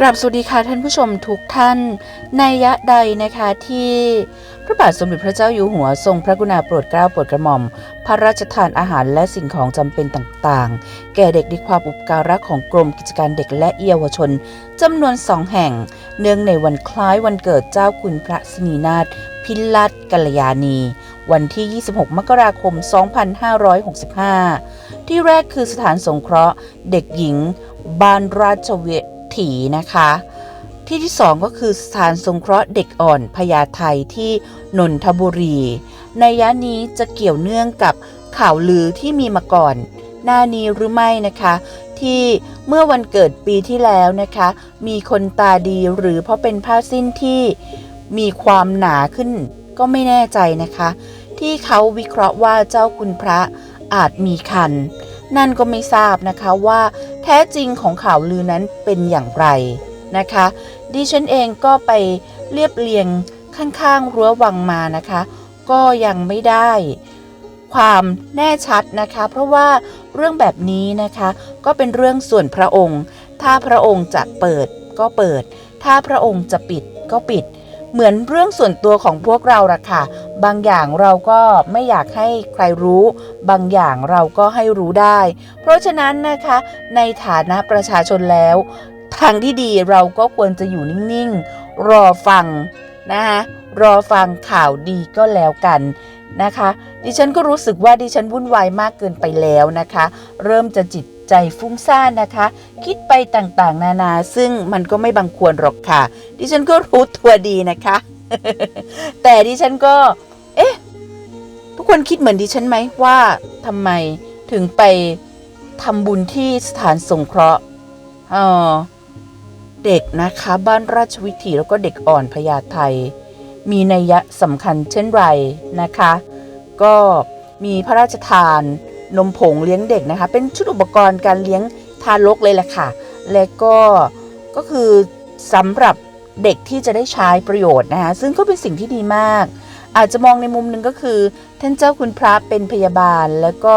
กราบสวัสดีค่ะท่านผู้ชมทุกท่านในยะใดนะคะที่พระบาทสมเด็จพระเจ้าอยู่หัวทรงพระกรุณาโปรดเกล้าโปรดกระหม่อม พระราชทานอาหารและสิ่งของจำเป็นต่างๆ แก่เด็กด้วยความอุปการะของกรมกิจการเด็กและเยาวชนจำนวนสองแห่ง เนื่องในวันคล้ายวันเกิดเจ้าคุณพระสนีนาถพิลัดกัลยาณี วันที่ 26 มกราคม 2565 ที่แรกคือสถานสงเคราะห์ เด็กหญิง บ้านราชเวท ถีนะคะ ที่ที่สองก็คือสถานสงเคราะห์เด็กอ่อนพญาไทที่นนทบุรี ในยะนี้จะเกี่ยวเนื่องกับข่าวลือที่มีมาก่อน หน้านี้หรือไม่นะคะ ที่เมื่อวันเกิดปีที่แล้วนะคะ มีคนตาดีหรือเพราะเป็นผ้าสิ้นที่มีความหนาขึ้นก็ไม่แน่ใจนะคะ ที่เขาวิเคราะห์ว่าเจ้าคุณพระอาจมีคัน นั่นก็ไม่ทราบนะคะว่า แท้จริงของข่าวลือนั้นเป็นอย่างไรนะคะ ดิฉันเองก็ไปเรียบเรียงข้างๆรั้ววังมานะคะ ก็ยังไม่ได้ความแน่ชัดนะคะ เพราะว่าเรื่องแบบนี้นะคะ ก็เป็นเรื่องส่วนพระองค์ ถ้าพระองค์จะเปิดก็เปิด ถ้าพระองค์จะปิดก็ปิด เหมือนเรื่องส่วนตัวของพวกเราละค่ะ บางอย่างเราก็ไม่อยากให้ใครรู้ บางอย่างเราก็ให้รู้ได้ เพราะฉะนั้นนะคะในฐานะประชาชนแล้ว ทางที่ดีเราก็ควรจะอยู่นิ่งๆ รอฟังนะคะรอฟังข่าวดีก็แล้วกันนะคะ ดิฉันก็รู้สึกว่าดิฉันวุ่นวายมากเกินไปแล้วนะคะ เริ่มจะจิต ใจฟุ้งซ่านนะคะ คิดไปต่างๆ นานา ซึ่งมันก็ไม่บังควรหรอกค่ะ ดิฉันก็รู้ตัวดีนะคะ แต่ดิฉันก็ เอ๊ะ ทุกคนคิดเหมือนดิฉันไหมว่าทำไมถึงไปทำบุญที่สถานสงเคราะห์เด็กนะคะบ้านราชวิถีแล้วก็เด็กอ่อนพญาไทมีนัยยะสำคัญเช่นไรนะคะ ก็มีพระราชทาน นมผงเลี้ยงเด็กนะคะ เป็นชุดอุปกรณ์การเลี้ยงทารกเลยแหละค่ะ และก็ก็คือสำหรับเด็กที่จะได้ใช้ประโยชน์นะคะ ซึ่งก็เป็นสิ่งที่ดีมาก อาจจะมองในมุมหนึ่งก็คือท่านเจ้าคุณพระเป็นพยาบาล แล้วก็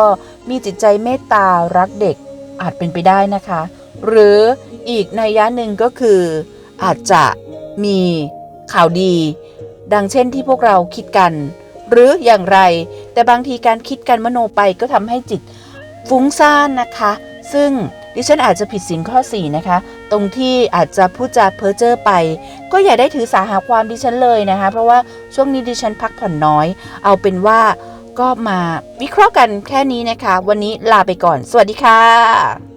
มีจิตใจเมตตารักเด็กอาจเป็นไปได้นะคะ หรืออีกนัยยะหนึ่งก็คืออาจจะมีข่าวดี ดังเช่นที่พวกเราคิดกัน หรืออย่างไร แต่บางทีการคิดการมโนไปก็ทำให้จิตฟุ้งซ่านนะคะ ซึ่งดิฉันอาจจะผิดสินข้อ 4 นะคะ ตรงที่อาจจะพูดจาเพ้อเจ้อไป ก็อย่าได้ถือสาหาความดิฉันเลยนะคะ เพราะว่าช่วงนี้ดิฉันพักผ่อนน้อย เอาเป็นว่าก็มาวิเคราะห์กันแค่นี้นะคะ วันนี้ลาไปก่อน สวัสดีค่ะ